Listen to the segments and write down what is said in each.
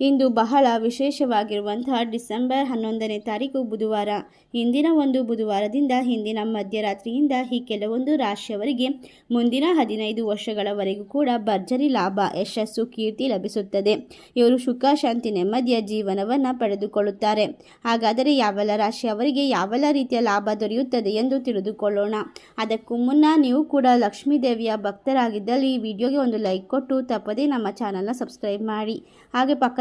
ಇಂದು ಬಹಳ ವಿಶೇಷವಾಗಿರುವಂತಹ ಡಿಸೆಂಬರ್ ಹನ್ನೊಂದನೇ ತಾರೀಕು ಬುಧವಾರ. ಇಂದಿನ ಒಂದು ಬುಧವಾರದಿಂದ ಹಿಂದಿನ ಮಧ್ಯರಾತ್ರಿಯಿಂದ ಈ ಕೆಲವೊಂದು ರಾಶಿಯವರಿಗೆ ಮುಂದಿನ ಹದಿನೈದು ವರ್ಷಗಳವರೆಗೂ ಕೂಡ ಭರ್ಜರಿ ಲಾಭ, ಯಶಸ್ಸು, ಕೀರ್ತಿ ಲಭಿಸುತ್ತದೆ. ಇವರು ಸುಖ, ಶಾಂತಿ, ನೆಮ್ಮದಿಯ ಜೀವನವನ್ನು ಪಡೆದುಕೊಳ್ಳುತ್ತಾರೆ. ಹಾಗಾದರೆ ಯಾವೆಲ್ಲ ರಾಶಿಯವರಿಗೆ ಯಾವೆಲ್ಲ ರೀತಿಯ ಲಾಭ ದೊರೆಯುತ್ತದೆ ಎಂದು ತಿಳಿದುಕೊಳ್ಳೋಣ. ಅದಕ್ಕೂ ಮುನ್ನ ನೀವು ಕೂಡ ಲಕ್ಷ್ಮೀ ದೇವಿಯ ಭಕ್ತರಾಗಿದ್ದಲ್ಲಿ ಈ ವಿಡಿಯೋಗೆ ಒಂದು ಲೈಕ್ ಕೊಟ್ಟು ತಪ್ಪದೇ ನಮ್ಮ ಚಾನಲ್ನ ಸಬ್ಸ್ಕ್ರೈಬ್ ಮಾಡಿ. ಹಾಗೆ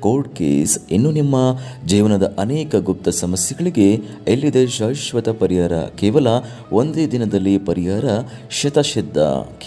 ಕೋರ್ಟ್ ಕೇಸ್ ಇನ್ನು ನಿಮ್ಮ ಜೀವನದ ಅನೇಕ ಗುಪ್ತ ಸಮಸ್ಯೆಗಳಿಗೆ ಎಲ್ಲಿದೆ ಶಾಶ್ವತ ಪರಿಹಾರ? ಕೇವಲ ಒಂದೇ ದಿನದಲ್ಲಿ ಪರಿಹಾರ? ಶತಸಿದ್ಧ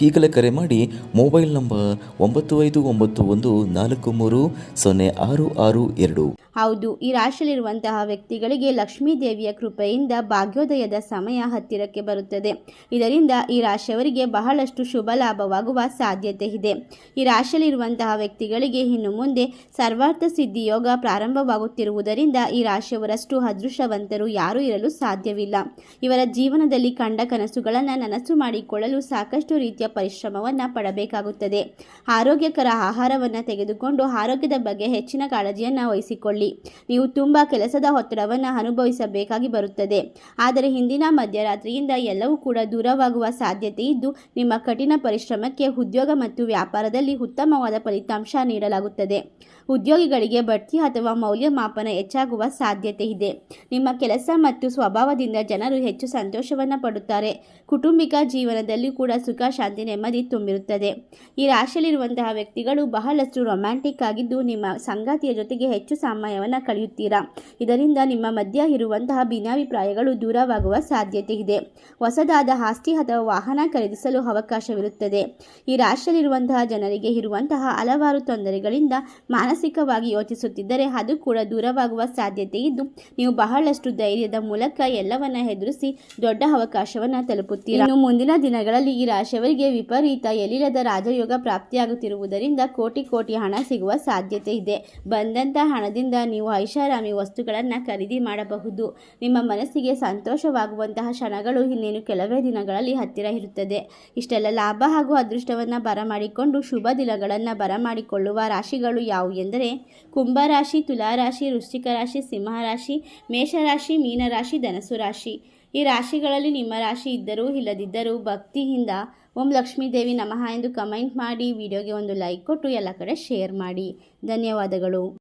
ಈಗಲೇ ಕರೆ ಮಾಡಿ ಮೊಬೈಲ್ ನಂಬರ್ ಒಂಬತ್ತು ಐದು ಒಂಬತ್ತು ಒಂದು ನಾಲ್ಕು ಮೂರು ಸೊನ್ನೆ ಆರು ಆರು ಎರಡು. ಹೌದು, ಈ ರಾಶಿಯಲ್ಲಿರುವಂತಹ ವ್ಯಕ್ತಿಗಳಿಗೆ ಲಕ್ಷ್ಮೀ ದೇವಿಯ ಕೃಪೆಯಿಂದ ಭಾಗ್ಯೋದಯದ ಸಮಯ ಹತ್ತಿರಕ್ಕೆ ಬರುತ್ತದೆ. ಇದರಿಂದ ಈ ರಾಶಿಯವರಿಗೆ ಬಹಳಷ್ಟು ಶುಭ ಲಾಭವಾಗುವ ಸಾಧ್ಯತೆ ಇದೆ. ಈ ರಾಶಿಯಲ್ಲಿರುವಂತಹ ವ್ಯಕ್ತಿಗಳಿಗೆ ಇನ್ನು ಮುಂದೆ ಸರ್ವಾರ್ಥ ಸಿದ್ಧಿ ಯೋಗ ಪ್ರಾರಂಭವಾಗುತ್ತಿರುವುದರಿಂದ ಈ ರಾಶಿಯವರಷ್ಟು ಅದೃಷ್ಟವಂತರು ಯಾರೂ ಇರಲು ಸಾಧ್ಯವಿಲ್ಲ. ಇವರ ಜೀವನದಲ್ಲಿ ಕಂಡ ಕನಸುಗಳನ್ನು ನನಸು ಮಾಡಿಕೊಳ್ಳಲು ಸಾಕಷ್ಟು ರೀತಿಯ ಪರಿಶ್ರಮವನ್ನು ಪಡಬೇಕಾಗುತ್ತದೆ. ಆರೋಗ್ಯಕರ ಆಹಾರವನ್ನು ತೆಗೆದುಕೊಂಡು ಆರೋಗ್ಯದ ಬಗ್ಗೆ ಹೆಚ್ಚಿನ ಕಾಳಜಿಯನ್ನು ವಹಿಸಿಕೊಳ್ಳಿ. ನೀವು ತುಂಬ ಕೆಲಸದ ಒತ್ತಡವನ್ನು ಅನುಭವಿಸಬೇಕಾಗಿ ಬರುತ್ತದೆ. ಆದರೆ ಹಿಂದಿನ ಮಧ್ಯರಾತ್ರಿಯಿಂದ ಎಲ್ಲವೂ ಕೂಡ ದೂರವಾಗುವ ಸಾಧ್ಯತೆ ಇದ್ದು, ನಿಮ್ಮ ಕಠಿಣ ಪರಿಶ್ರಮಕ್ಕೆ ಉದ್ಯೋಗ ಮತ್ತು ವ್ಯಾಪಾರದಲ್ಲಿ ಉತ್ತಮವಾದ ಫಲಿತಾಂಶ ನೀಡಲಾಗುತ್ತದೆ. ಉದ್ಯೋಗಿಗಳಿಗೆ ಬಡ್ತಿ ಅಥವಾ ಮೌಲ್ಯಮಾಪನ ಹೆಚ್ಚಾಗುವ ಸಾಧ್ಯತೆ ಇದೆ. ನಿಮ್ಮ ಕೆಲಸ ಮತ್ತು ಸ್ವಭಾವದಿಂದ ಜನರು ಹೆಚ್ಚು ಸಂತೋಷವನ್ನು ಪಡುತ್ತಾರೆ. ಕುಟುಂಬಿಕ ಜೀವನದಲ್ಲಿ ಕೂಡ ಸುಖ, ಶಾಂತಿ, ನೆಮ್ಮದಿ ತುಂಬಿರುತ್ತದೆ. ಈ ರಾಶಿಯಲ್ಲಿರುವಂತಹ ವ್ಯಕ್ತಿಗಳು ಬಹಳಷ್ಟು ರೊಮ್ಯಾಂಟಿಕ್ ಆಗಿದ್ದು ನಿಮ್ಮ ಸಂಗಾತಿಯ ಜೊತೆಗೆ ಹೆಚ್ಚು ಸಮಯವನ್ನು ಕಳೆಯುತ್ತೀರಾ? ಇದರಿಂದ ನಿಮ್ಮ ಮಧ್ಯ ಇರುವಂತಹ ಭಿನ್ನಾಭಿಪ್ರಾಯಗಳು ದೂರವಾಗುವ ಸಾಧ್ಯತೆ ಇದೆ. ಹೊಸದಾದ ಆಸ್ತಿ ಅಥವಾ ವಾಹನ ಖರೀದಿಸಲು ಅವಕಾಶವಿರುತ್ತದೆ. ಈ ರಾಶಿಯಲ್ಲಿರುವಂತಹ ಜನರಿಗೆ ಇರುವಂತಹ ಹಲವಾರು ತೊಂದರೆಗಳಿಂದ ಮಾನಸಿಕವಾಗಿ ಯೋಚಿಸುತ್ತಿದ್ದರೆ ಅದು ಕೂಡ ದೂರವಾಗುವ ಸಾಧ್ಯತೆ ಇದ್ದು, ನೀವು ಬಹಳಷ್ಟು ಧೈರ್ಯದ ಮೂಲಕ ಎಲ್ಲವನ್ನ ಎದುರಿಸಿ ದೊಡ್ಡ ಅವಕಾಶವನ್ನ ತಲುಪುತ್ತೀರಿ? ಇನ್ನು ಮುಂದಿನ ದಿನಗಳಲ್ಲಿ ಈ ರಾಶಿಯವರಿಗೆ ವಿಪರೀತ ಎಲ್ಲಿಲ್ಲದ ರಾಜಯೋಗ ಪ್ರಾಪ್ತಿಯಾಗುತ್ತಿರುವುದರಿಂದ ಕೋಟಿ ಕೋಟಿ ಹಣ ಸಿಗುವ ಸಾಧ್ಯತೆ ಇದೆ. ಬಂದಂಥ ಹಣದಿಂದ ನೀವು ಐಷಾರಾಮಿ ವಸ್ತುಗಳನ್ನು ಖರೀದಿ ಮಾಡಬಹುದು. ನಿಮ್ಮ ಮನಸ್ಸಿಗೆ ಸಂತೋಷವಾಗುವಂತಹ ಕ್ಷಣಗಳು ಇನ್ನೇನು ಕೆಲವೇ ದಿನಗಳಲ್ಲಿ ಹತ್ತಿರ ಇರುತ್ತದೆ. ಇಷ್ಟೆಲ್ಲ ಲಾಭ ಹಾಗೂ ಅದೃಷ್ಟವನ್ನು ಬರಮಾಡಿಕೊಂಡು ಶುಭ ದಿನಗಳನ್ನು ಬರಮಾಡಿಕೊಳ್ಳುವ ರಾಶಿಗಳು ಯಾವುವು ಎಂದರೆ ಕುಂಭರಾಶಿ, ತುಲಾರಾಶಿ ವೃಶ್ಚಿಕ ರಾಶಿ ಸಿಂಹರಾಶಿ, ಮೇಷರಾಶಿ, ಮೀನರಾಶಿ ಧನಸು ರಾಶಿ ಈ ರಾಶಿಗಳಲ್ಲಿ ನಿಮ್ಮ ರಾಶಿ ಇದ್ದರೂ ಇಲ್ಲದಿದ್ದರೂ ಭಕ್ತಿಯಿಂದ ಓಂ ಲಕ್ಷ್ಮೀ ದೇವಿ ನಮಃ ಎಂದು ಕಮೆಂಟ್ ಮಾಡಿ, ವಿಡಿಯೋಗೆ ಒಂದು ಲೈಕ್ ಕೊಟ್ಟು ಎಲ್ಲ ಕಡೆ ಶೇರ್ ಮಾಡಿ. ಧನ್ಯವಾದಗಳು.